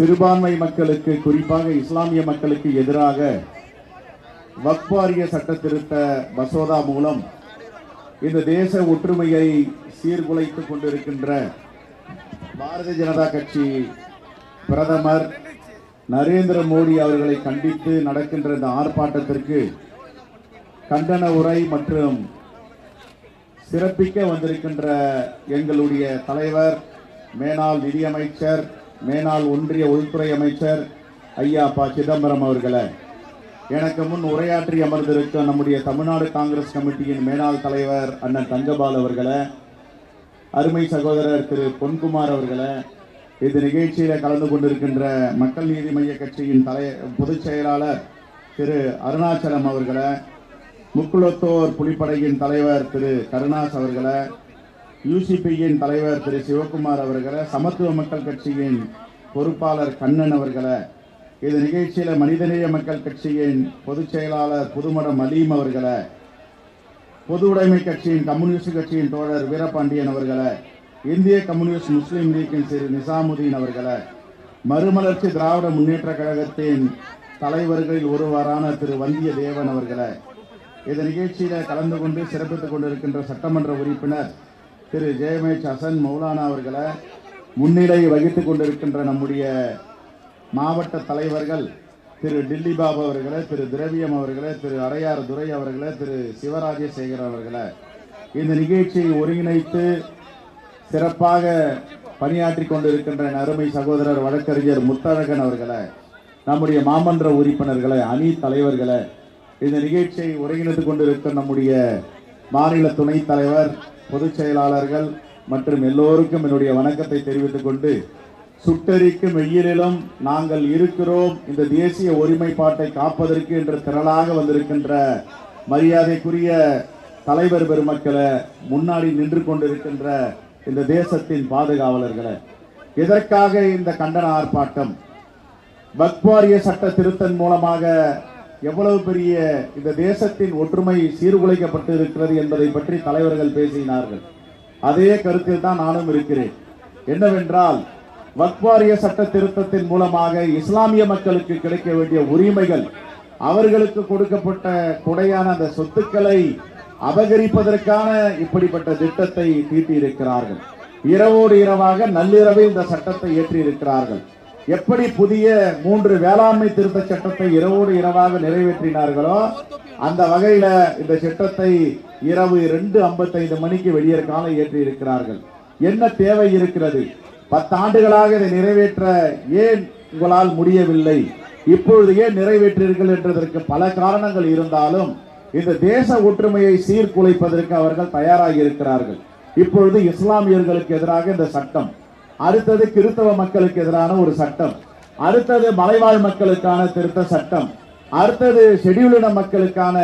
சிறுபான்மை மக்களுக்கு குறிப்பாக இஸ்லாமிய மக்களுக்கு எதிராக வக்வாரிய சட்ட திருத்த மசோதா மூலம் இந்த தேச ஒற்றுமையை சீர்குலைத்துக் கொண்டிருக்கின்ற பாரதிய ஜனதா கட்சி பிரதமர் நரேந்திர மோடி அவர்களை கண்டித்து நடக்கின்ற இந்த ஆர்ப்பாட்டத்திற்கு கண்டன உரை மற்றும் சிறப்பிக்க வந்திருக்கின்ற எங்களுடைய தலைவர் மேனாள் நிதியமைச்சர் மேனாள் ஒன்றிய உள்துறை அமைச்சர் ஐயா ப. சிதம்பரம் அவர்களை எனக்கு முன் உரையாற்றி அமர்ந்திருக்கும் நம்முடைய தமிழ்நாடு காங்கிரஸ் கமிட்டியின் மேனாள் தலைவர் அண்ணன் தங்கபால் அவர்களை அருமை சகோதரர் திரு பொன்குமார் அவர்களை இது நிகழ்ச்சியில் கலந்து கொண்டிருக்கின்ற மக்கள் நீதி மைய கட்சியின் தலை பொதுச் செயலாளர் திரு அருணாச்சலம் அவர்களை முக்குளத்தோர் புலிப்படையின் தலைவர் திரு கருணாஸ் அவர்களை யூசிபியின் தலைவர் திரு. சிவகுமார் அவர்களை சமத்துவ மக்கள் கட்சியின் பொறுப்பாளர் கண்ணன் அவர்களை இந்த நிகழ்ச்சியில் மனிதநேய மக்கள் கட்சியின் பொதுச் செயலாளர் புதுமடம் அலீம் அவர்களை பொது உடைமை கட்சியின் கம்யூனிஸ்ட் கட்சியின் தோழர் வீரபாண்டியன் அவர்களை இந்திய கம்யூனிஸ்ட் முஸ்லீம் லீக்கின் திரு நிசாமுதீன் அவர்களை மறுமலர்ச்சி திராவிட முன்னேற்ற கழகத்தின் தலைவர்களில் ஒருவரான திரு. வந்திய தேவன் அவர்களை இந்த நிகழ்ச்சியில் கலந்து கொண்டு சிறப்பித்துக் கொண்டிருக்கின்ற சட்டமன்ற உறுப்பினர் திரு ஜெயமேஷ் ஹசன் மௌலானா அவர்களை முன்னிலை வகித்து கொண்டிருக்கின்ற நம்முடைய மாவட்ட தலைவர்கள் திரு டில்லி பாபு அவர்களை திரு திரவியம் அவர்களை திரு அடையார் துரை அவர்களை திரு சிவராஜசேகர் அவர்களை இந்த நிகழ்ச்சியை ஒருங்கிணைத்து சிறப்பாக பணியாற்றி கொண்டிருக்கின்ற என் அருமை சகோதரர் வழக்கறிஞர் முத்தழகன் அவர்களை நம்முடைய மாமன்ற உறுப்பினர்களை அணி தலைவர்களை இந்த நிகழ்ச்சியை ஒருங்கிணைத்து கொண்டிருக்கிற நம்முடைய மாநில துணைத் தலைவர் பொதுச் செயலாளர்கள் மற்றும் எல்லோருக்கும் என்னுடைய வணக்கத்தை தெரிவித்துக் கொண்டு சுட்டரிக்கும் வெயிலிலும் நாங்கள் இருக்கிறோம். இந்த தேசிய ஒருமைப்பாட்டை காப்பதற்கு என்று திரளாக வந்திருக்கின்ற மரியாதைக்குரிய தலைவர் பெருமக்களை முன்னாடி நின்று கொண்டிருக்கின்ற இந்த தேசத்தின் பாதுகாவலர்களை எதற்காக இந்த கண்டன ஆர்ப்பாட்டம்? வக்வாரிய சட்ட திருத்தன் மூலமாக எவ்வளவு பெரிய இந்த தேசத்தின் ஒற்றுமை சீர்குலைக்கப்பட்டு இருக்கிறது என்பதை பற்றி தலைவர்கள் பேசினார்கள். அதே கருத்தில் தான் நானும் இருக்கிறேன். என்னவென்றால் வக்வாரிய சட்ட திருத்தத்தின் மூலமாக இஸ்லாமிய மக்களுக்கு கிடைக்க வேண்டிய உரிமைகள் அவர்களுக்கு கொடுக்கப்பட்ட கொடையான அந்த சொத்துக்களை அபகரிப்பதற்கான இப்படிப்பட்ட திட்டத்தை தீட்டியிருக்கிறார்கள். இரவோடு இரவாக நள்ளிரவில் இந்த சட்டத்தை இயற்றியிருக்கிறார்கள். எப்படி புதிய மூன்று வேளாண்மை திருத்த சட்டத்தை இரவோடு இரவாக நிறைவேற்றினார்களோ அந்த வகையில இந்த சட்டத்தை இரவு ரெண்டு ஐம்பத்தைந்து மணிக்கு வெளியே கால இருக்கிறார்கள் என்ன தேவை இருக்கிறது? பத்தாண்டுகளாக இதை நிறைவேற்ற ஏன் உங்களால் முடியவில்லை? இப்பொழுது ஏன் நிறைவேற்றீர்கள் என்றதற்கு பல காரணங்கள் இருந்தாலும் இந்த தேச ஒற்றுமையை சீர்குலைப்பதற்கு அவர்கள் தயாராகி இருக்கிறார்கள் இப்பொழுது இஸ்லாமியர்களுக்கு எதிராக இந்த சட்டம் அடுத்தது கிறிஸ்தவ மக்களுக்கு எதிரான ஒரு சட்டம். அடுத்தது மலைவாழ் மக்களுக்கான திருத்த சட்டம். அடுத்தது ஷெடியூலின மக்களுக்கான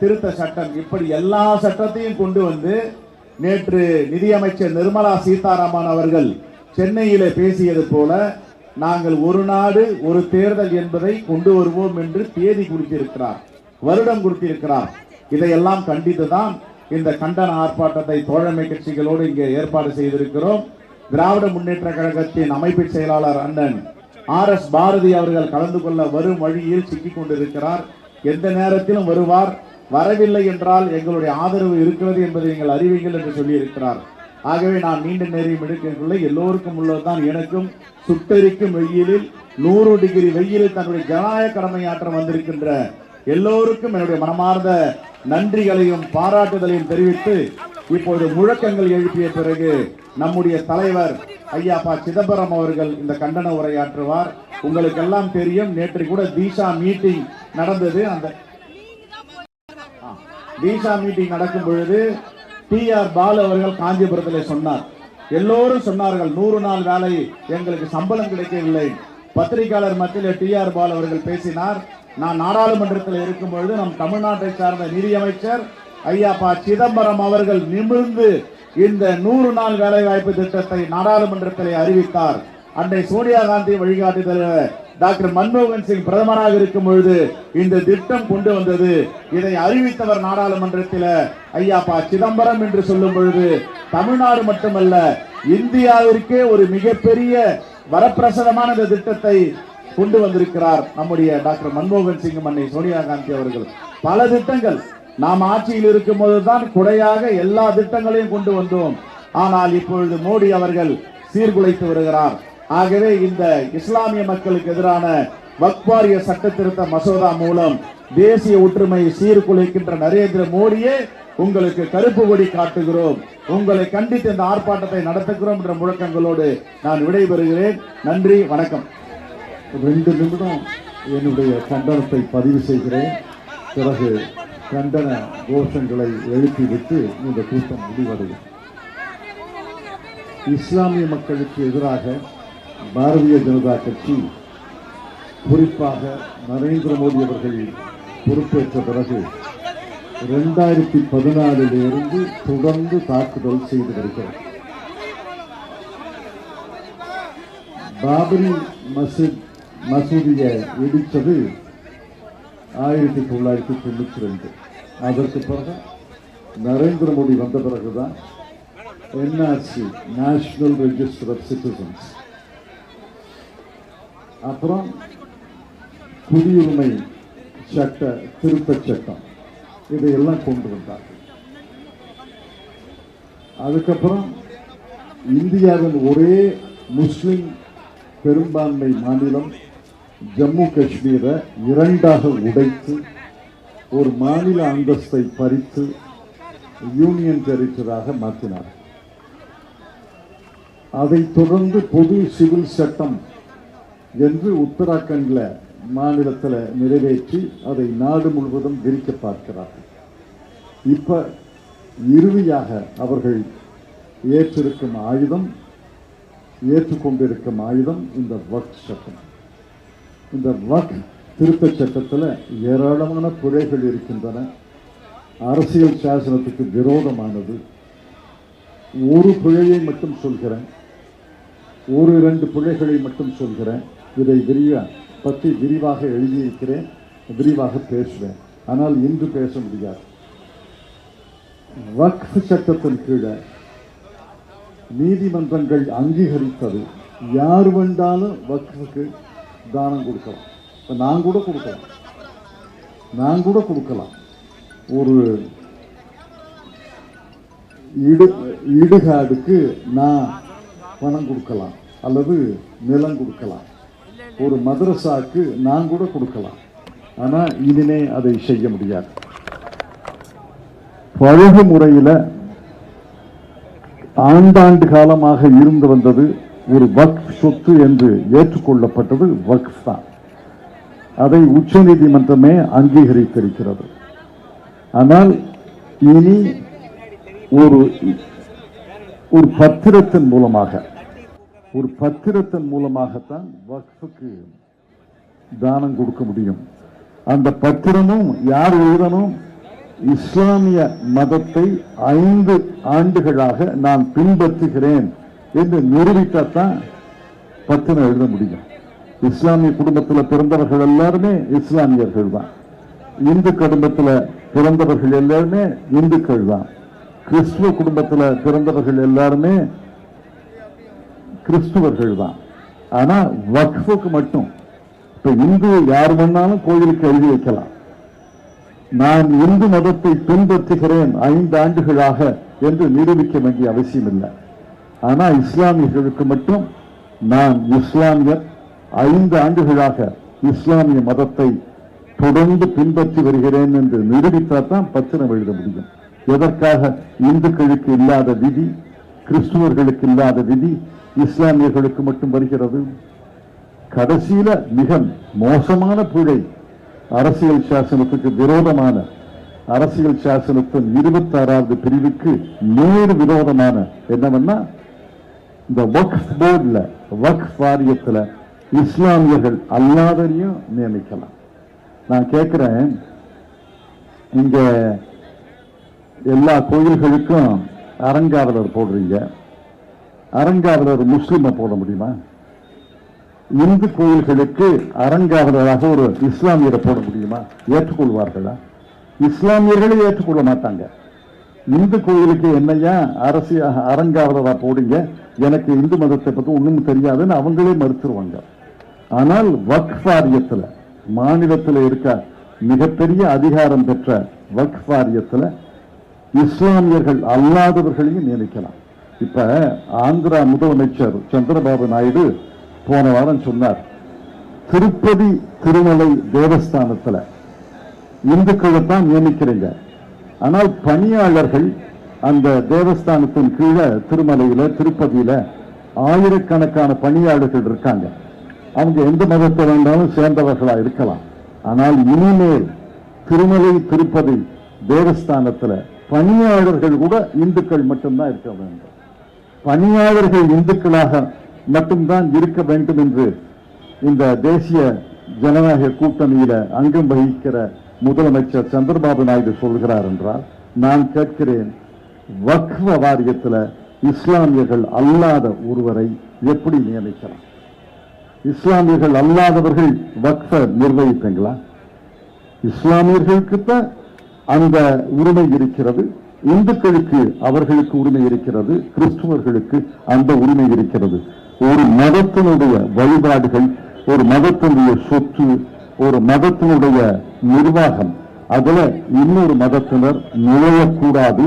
திருத்த சட்டம். இப்படி எல்லா சட்டத்தையும் கொண்டு வந்து நேற்று நிதியமைச்சர் நிர்மலா சீதாராமன் அவர்கள் சென்னையிலே பேசியது போல நாங்கள் ஒரு நாடு ஒரு தேர்தல் என்பதை கொண்டு வருவோம் என்று தேதி குறித்திருக்கிறார் வருடம் குறித்திருக்கிறார். இதையெல்லாம் கண்டித்துதான் இந்த கண்டன ஆர்ப்பாட்டத்தை தோழமை கட்சிகளோடு இங்கே ஏற்பாடு செய்திருக்கிறோம். திராவிட முன்னேற்ற கழகத்தின் அமைப்பு செயலாளர் அண்ணன் ஆர் எஸ் பாரதி அவர்கள் கலந்து கொள்ள வரும் வழியில் சிக்கிக் கொண்டிருக்கிறார். எந்த நேரத்திலும் வருவார். வரவில்லை என்றால் எங்களுடைய ஆதரவு இருக்கிறது என்பதை நீங்கள் அறிவீங்கள் என்று சொல்லியிருக்கிறார். ஆகவே நான் நீண்ட நேரம் எடுக்கின்ற எல்லோருக்கும் உள்ளதுதான் எனக்கும். சுட்டரிக்கும் வெயிலில் நூறு டிகிரி வெயிலில் தன்னுடைய ஜனநாயக கடமையாற்ற வந்திருக்கின்ற எல்லோருக்கும் என்னுடைய மனமார்ந்த நன்றிகளையும் பாராட்டுதலையும் தெரிவித்து இப்போது முழக்கங்கள் எழுப்பிய பிறகு நம்முடைய தலைவர் ஐயா ப. சிதம்பரம் அவர்கள் இந்த கண்டன உரையாற்றுவார். உங்களுக்கு எல்லாம் தெரியும் நேற்று கூட தீஷா மீட்டிங் நடந்தது. அந்த தீஷா மீட்டிங் நடக்கும் பொழுது டி. ஆர். பாலு அவர்கள் காஞ்சிபுரத்தில் சொன்னார். எல்லோரும் சொன்னார்கள் நூறு நாள் வேலை எங்களுக்கு சம்பளம் கிடைக்கவில்லை. பத்திரிகையாளர் மத்தியில் டி. ஆர். பால் அவர்கள் பேசினார். நான் நாடாளுமன்றத்தில் இருக்கும் பொழுது நம் தமிழ்நாட்டை சார்ந்த நிதியமைச்சர் ஐயா ப சிதம்பரம் அவர்கள் நிமிர்ந்து இந்த நூறு நாள் வேலை வாய்ப்பு திட்டத்தை நாடாளுமன்றத்தில் அறிவித்தார். அன்னை சோனியா காந்தி வழிகாட்டுதல் டாக்டர் மன்மோகன் சிங் பிரதமராக இருக்கும் பொழுது இந்த திட்டம் கொண்டு வந்தது. இதை அறிவித்தவர் நாடாளுமன்றத்தில் ஐயா ப சிதம்பரம் என்று சொல்லும் பொழுது தமிழ்நாடு மட்டுமல்ல இந்தியாவிற்கே ஒரு மிகப்பெரிய வரப்பிரசதமான இந்த திட்டத்தை கொண்டு வந்திருக்கிறார் நம்முடைய டாக்டர் மன்மோகன் சிங் அன்னை சோனியா காந்தி அவர்கள். பல திட்டங்கள் நாம் ஆட்சியில் இருக்கும் போதுதான் குறையாக எல்லா திட்டங்களையும் கொண்டு வந்தோம். ஆனால் இப்பொழுது மோடி அவர்கள் சீர்குலைத்து வருகிறார். ஆகவே இந்த இஸ்லாமிய மக்களுக்கு எதிரான வக்வாரிய சட்ட திருத்த மசோதா மூலம் தேசிய ஒற்றுமையை சீர்குலைக்கின்ற நரேந்திர மோடியே உங்களுக்கு கருப்பு கொடி காட்டுகிறோம். உங்களை கண்டித்து இந்த ஆர்ப்பாட்டத்தை நடத்துகிறோம் என்ற முழக்கங்களோடு நான் விடைபெறுகிறேன். நன்றி வணக்கம். ரெண்டு நிமிடம் என்னுடைய கண்டனத்தை பதிவு செய்கிறேன். பிறகு கண்டன கோஷங்களை எழுப்பிவிட்டு இந்த கூட்டம் முடிவடையும் இஸ்லாமிய மக்களுக்கு எதிராக பாரதிய ஜனதா கட்சி குறிப்பாக நரேந்திர மோடி அவர்கள் பொறுப்பேற்ற பிறகு ரெண்டாயிரத்தி பதினாலிலிருந்து தொடர்ந்து தாக்குதல் செய்து வருகிறது. பாபரி மசூத் மசூதியை இடித்தது ஆயிரத்தி தொள்ளாயிரத்தி தொண்ணூற்றி ரெண்டு. அதற்கு பிறகு நரேந்திர மோடி வந்த பிறகுதான் NRC national register of citizens அப்புறம் குடியுரிமை சட்ட திருத்தச் சட்டம் இதையெல்லாம் கொண்டு வந்தார். அதுக்கப்புறம் இந்தியாவின் ஒரே முஸ்லிம் பெரும்பான்மை மாநிலம் ஜம்மு காஷ்மீரை இரண்டாக உடைத்து ஒரு மாநில அந்தஸ்தை பறித்து யூனியன் டெரிட்டராக மாற்றினார். அதைத் தொடர்ந்து பொது சிவில் சட்டம் என்று உத்தராகண்டில் மாநிலத்தில் நிறைவேற்றி அதை நாடு முழுவதும் விரிக்க பார்க்கிறார்கள். இப்போ இறுதியாக அவர்கள் ஏற்றிருக்கும் ஆயுதம் ஏற்றுக்கொண்டிருக்கும் ஆயுதம் இந்த ஒர்க் சட்டம். இந்த வக் திருத்தச் சட்டத்தில் ஏராளமான பிழைகள் இருக்கின்றன. அரசியல் சாசனத்துக்கு விரோதமானது. ஒரு பிழையை மட்டும் சொல்கிறேன். ஒரு இரண்டு பிழைகளை மட்டும் சொல்கிறேன். இதை விரிவா பற்றி விரிவாக எழுதியிருக்கிறேன். விரிவாக பேசுவேன். ஆனால் இன்று பேச முடியாது. வக்ஃப் சட்டத்தின் கீழே நீதிமன்றங்கள் அங்கீகரித்தது. யார் வேண்டாலும் வக்ஃபுக்கு தானம் கொடுக்கலாம். இப்போ நான் கூட கொடுக்கலாம். நான் கூட கொடுக்கலாம். ஒரு இடு இடுகாடுக்கு நான் பணம் கொடுக்கலாம். அல்லது நிலம் கொடுக்கலாம். ஒரு மதரசாக்கு நான் கூட கொடுக்கலாம். ஆனால் இனிமே அதை செய்ய முடியாது. பழகு முறையில் ஆண்டாண்டு காலமாக இருந்து வந்தது ஒரு வக்ஃப் சொத்து என்று ஏற்றுக்கொள்ளப்பட்டது வக்ஃப் தான். அதை உச்சநீதிமன்றமே அங்கீகரித்திருக்கிறது. ஆனால் இனி ஒரு ஒரு பத்திரத்தின் மூலமாக ஒரு பத்திரத்தின் மூலமாகத்தான் வக்ஃபுக்கு தானம் கொடுக்க முடியும். அந்த பத்திரமும் யார் எழுதணும்? இஸ்லாமிய மதத்தை ஐந்து ஆண்டுகளாக நான் பின்பற்றுகிறேன். என்று நிரூபித்தாத்தான் பத்திரம் எழுத முடியும். இஸ்லாமிய குடும்பத்தில் பிறந்தவர்கள் எல்லாருமே இஸ்லாமியர்கள் தான். இந்து குடும்பத்தில் பிறந்தவர்கள் எல்லாருமே இந்துக்கள் தான். கிறிஸ்துவ குடும்பத்தில் பிறந்தவர்கள் எல்லாருமே கிறிஸ்துவர்கள் தான். ஆனா வக்ஃபுக்கு மட்டும். இப்போ இந்து யார் வேணாலும் கோயிலுக்கு எழுதி வைக்கலாம். நான் இந்து மதத்தை பின்பற்றுகிறேன் ஐந்து ஆண்டுகளாக என்று நிரூபிக்க வேண்டிய அவசியம் இல்லை ஆனால் இஸ்லாமியர்களுக்கு மட்டும் நான் இஸ்லாமியர் ஐந்து ஆண்டுகளாக இஸ்லாமிய மதத்தை தொடர்ந்து பின்பற்றி வருகிறேன் என்று நிரூபித்தால் தான் பத்திரம் எழுத முடியும். எதற்காக? இந்துக்களுக்கு இல்லாத விதி கிறிஸ்துவர்களுக்கு இல்லாத விதி இஸ்லாமியர்களுக்கு மட்டும் வருகிறது. கடைசியில மிக மோசமான பிழை அரசியல் சாசனத்துக்கு விரோதமான அரசியல் சாசனத்தின் இருபத்தாறாவது பிரிவுக்கு நேர் விரோதமான என்னவென்னா இந்த வக்ஃப் போர்டில் வக்ஃப் வாரியத்தில் இஸ்லாமியர்கள் அல்லாதரையும் நியமிக்கலாம். நான் கேட்குறேன் இங்கே எல்லா கோயில்களுக்கும் அறங்காவலர் போடுறீங்க. அறங்காவலர் முஸ்லீமை போட முடியுமா? இந்து கோயில்களுக்கு அறங்காவலராக ஒரு இஸ்லாமியரை போட முடியுமா? ஏற்றுக்கொள்வார்களா? இஸ்லாமியர்களே ஏற்றுக்கொள்ள மாட்டாங்க. இந்து கோயிலுக்கு என்னையா அரசு அரங்காவலரா போடுங்க? எனக்கு இந்து மதத்தை பத்தி ஒண்ணும் தெரியாதுன்னு அவங்களே மறுத்துருவாங்க. ஆனால் வக்ஃப் வாரியத்துல மாநிலத்தில் இருக்க மிகப்பெரிய அதிகாரம் பெற்ற வக்ஃப் வாரியத்துல இஸ்லாமியர்கள் அல்லாதவர்களையும் நியமிக்கலாம். இப்ப ஆந்திரா முதலமைச்சர் சந்திரபாபு நாயுடு போன வாரம் சொன்னார் திருப்பதி திருமலை தேவஸ்தானத்துல இந்துக்களை தான் நியமிக்கிறீங்க. ஆனால் பணியாளர்கள் அந்த தேவஸ்தானத்தின் கீழே திருமலையில திருப்பதியில ஆயிரக்கணக்கான பணியாளர்கள் இருக்காங்க. அவங்க எந்த மதத்தை வேண்டாலும் சேர்ந்தவர்களா இருக்கலாம். ஆனால் இனிமேல் திருமலை திருப்பதி தேவஸ்தானத்துல பணியாளர்கள் கூட இந்துக்கள் மட்டும்தான் இருக்க வேண்டும். பணியாளர்கள் இந்துக்களாக மட்டும்தான் இருக்க வேண்டும் என்று இந்த தேசிய ஜனநாயக கூட்டணியில அங்கம் வகிக்கிற முதலமைச்சர் சந்திரபாபு நாயுடு சொல்கிறார் என்றால் நான் கேட்கிறேன் வக்ஃப வாரியத்துல இஸ்லாமியர்கள் அல்லாத ஒருவரை எப்படி நியமிக்கலாம்? இஸ்லாமியர்கள் அல்லாதவர்கள் வக்ஃப நிர்வகிப்பீங்களா? இஸ்லாமியர்களுக்கு தான் அந்த உரிமை இருக்கிறது இந்துக்களுக்கு அவர்களுக்கு உரிமை இருக்கிறது கிறிஸ்துவர்களுக்கு அந்த உரிமை இருக்கிறது. ஒரு மதத்தினுடைய வழிபாடுகள் ஒரு மதத்தினுடைய சொத்து ஒரு மதத்தினுடைய நிர்வாகம். அதுல இன்னொரு மதத்தினர் நுழையக்கூடாது.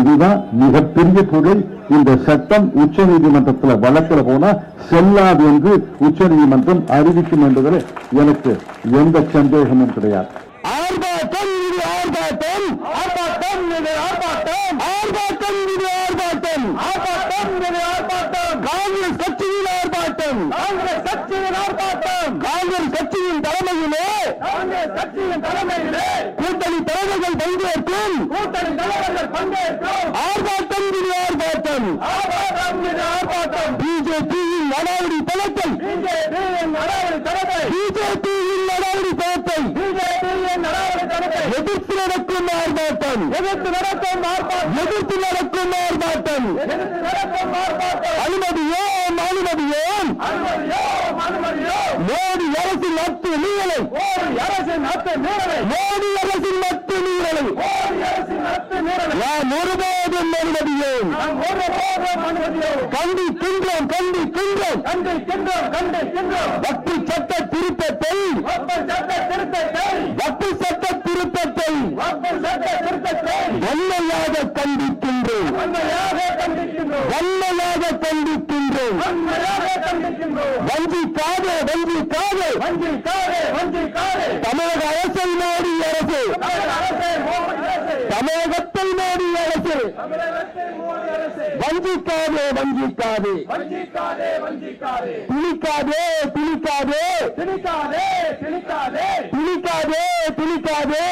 இதுதான் மிகப்பெரிய பிழை இந்த சட்டம் உச்ச நீதிமன்றத்தில் வழக்கில் போனா செல்லாது என்று உச்ச நீதிமன்றம் அறிவிக்கும் என்பதில் எனக்கு எந்த சந்தேகமும் கிடையாது. காங்கிரஸ் கட்சியின் ஆர்ப்பாட்டம். காங்கிரஸ் கட்சியின் காங்கிரஸ் கட்சியின் தலைமையிலே கூட்டணி தலைவர்கள் பங்கேற்கும் கூட்டணி தலைவர்கள் பங்கேற்கும் ஆர்ப்பாட்டம் இது ஆர்ப்பாட்டம். ஆர்ப்பாட்டம் இது ஆர்ப்பாட்டம். பிஜேபியின் நடவடி தளத்தை. பிஜேபியின் நடவடி தளத்தை. பிஜேபியின் நடவடி தளத்தை. பிஜேபியின் நடவடி தளத்தை. எதிர்த்து நடக்கும் ஆர்ப்பாட்டம். எதிர்த்து நடக்கும் ஆர்ப்பாட்டம். எதிர்த்து நடக்கும் மோடி அரசின் நட்பு மீறலை மோடி அரசின் நட்பு மீறலை மோடி அரசின் நட்பு மீறலை மோடி அரசின் நட்பு மீறலை நாம் ஒருபோதும் அனுமதியோம் கண்டி தின்றோம் கண்டி தின்றோம். கண்டி தின்றோம் கண்டி தின்றோம். வக்ஃபு சட்ட திருத்தத்தை. வக்ஃபு சட்ட திருத்தத்தை. வக்ஃபு சட்ட திருத்தத்தை வன்மையாக கண்டிக்கின்றோம். வன்மையாக கண்டிக்கின்றோம். வஞ்சிக்காதே வஞ்சிக்காதே. தமிழக அரசை மோடி அரசு. தமிழகத்தில் மோடி அரசு. வஞ்சிக்காதே வஞ்சிக்காதே. திணிக்காதே திணிக்காதே. திணிக்காதே திணிக்காதே. திணிக்காதே. புளிக்காது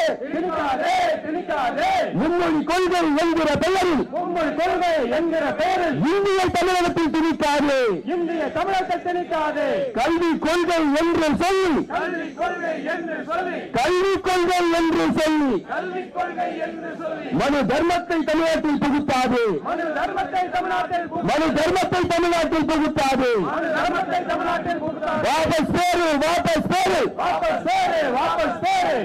மும்மொழி கொள்கை என்கிற பெயரில் மும்மொழி கொள்கை என்கிற பெயரில் இந்திய தமிழகத்தில் திணிக்காதே. இந்திய தமிழகத்தில் திணிக்காதே. கல்வி கொள்கை என்று சொல்லி. கல்வி கொள்கை என்று சொல்லி. கல்வி கொள்கை என்று சொல்லி. கல்வி கொள்கை என்று சொல்லி. மனு தர்மத்தை தமிழ்நாட்டில் புகுத்தாது. மனு தர்மத்தை தமிழ்நாட்டில் மனு தர்மத்தை தமிழ்நாட்டில் புகுத்தாது. மனு தர்மத்தை தமிழ்நாட்டில் புகுத்தாது. வாபஸ் பேரு வாபஸ் பேரு. வாபஸ் பேரு வாபஸ் பேரு.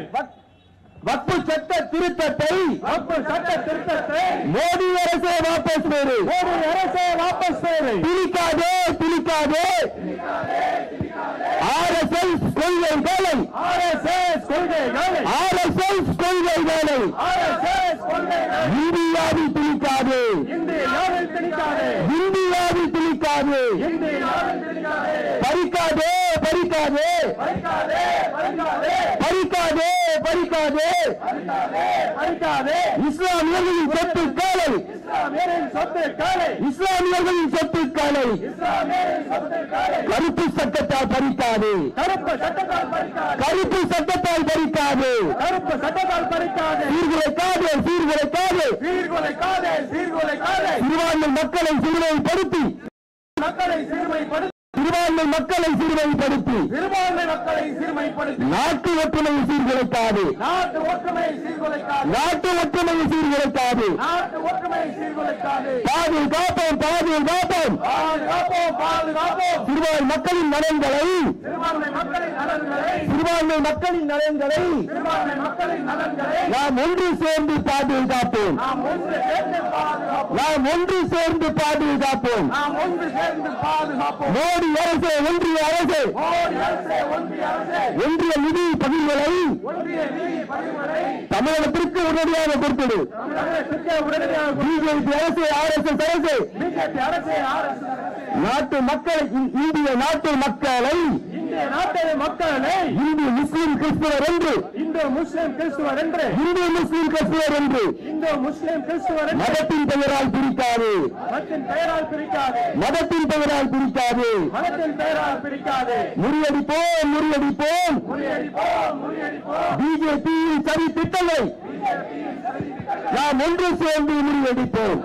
வக்பு சட்ட திருத்தத்தை வக்பு சட்ட திருத்தத்தை மோடி அரசே வாபஸ் பேரு மோடி அரசே வாபஸ் பேரு பிடிக்காதே பிடிக்காதே. ஆர்எஸ்எஸ் கொள்கைகளை ஆர்எஸ்எஸ் கொள்கைகளை அழிக்காதே. இஸ்லாமியர்களின் சொத்து காலை இஸ்லாமியர்களின் சொத்து காலை கருப்பு சட்டத்தால் பறிக்காது. கருப்பு சட்டத்தால் கருப்பு சட்டத்தால் பறிக்காது. கருப்பு சட்டத்தால் பறிக்காது. சீர்குலை காதே சீர்குலை காதே. சீர்குலை காதே சீர்குலை காதே. சிறுபான்மை மக்களை சிறுமைப்படுத்தி. மக்களை சிறுமைப்படுத்தி. சிறுபான்மை மக்களை சிறுமைப்படுத்தி. சிறுபான்மை மக்களை சிறுமைப்படுத்தி. நாட்டு ஒற்றுமையை சீர்குலைக்காது. நாட்டு ஒற்றுமையை சீர்குலைக்காது. நாட்டு ஒற்றுமையை சீர்குலைக்காது. நாட்டு ஒற்றுமையை சீர்குலைக்காது. பாதுகாப்போம் பாதுகாப்போம். பாதுகாப்போம் பாதுகாப்போம். சிறுபான்மை மக்களின் நலன்களை. சிறுபான்மை மக்களின் நலன்களை. சிறுபான்மை மக்களின் நலன்களை. சிறுபான்மை மக்களின் நலன்களை. நாம் ஒன்று சேர்ந்து பாதுகாப்போம். நாம் ஒன்று சேர்ந்து பாதுகாப்போம். நாம் ஒன்று சேர்ந்து பாதுகாப்போம். நாம் ஒன்று சேர்ந்து பாதுகாப்போம். மோடி அரசு ஒன்றிய அரசு. ஒன்றிய அரசே. ஒன்றிய நிதி பகிர்வுகளை தமிழகத்திற்கு உடனடியாக கொடுத்தது பிஜேபி அரசு ஆர் எஸ் எஸ் அரசு. நாட்டு மக்களை இந்திய நாட்டு மக்களை இந்திய நாட்டின் மக்களை இந்து முஸ்லிம் கிறிஸ்துவர் என்று. இந்து முஸ்லிம் கிறிஸ்துவர் என்று. இந்து முஸ்லிம் கிறிஸ்துவர் என்று. இந்து முஸ்லிம் கிறிஸ்துவர் மதத்தின் பெயரால் பிரிக்காது. மதத்தின் பெயரால் பிரிக்காது. மதத்தின் பெயரால் பிரிக்காது. மதத்தின் பெயரால் பிரிக்காது. முறியடிப்போம் முறியடிப்போம். முறியடிப்போம் முறியடிப்போம். பிஜேபியின் சரி திட்டங்களை நாம் ஒன்று சேர்ந்து முறியடிப்போம்.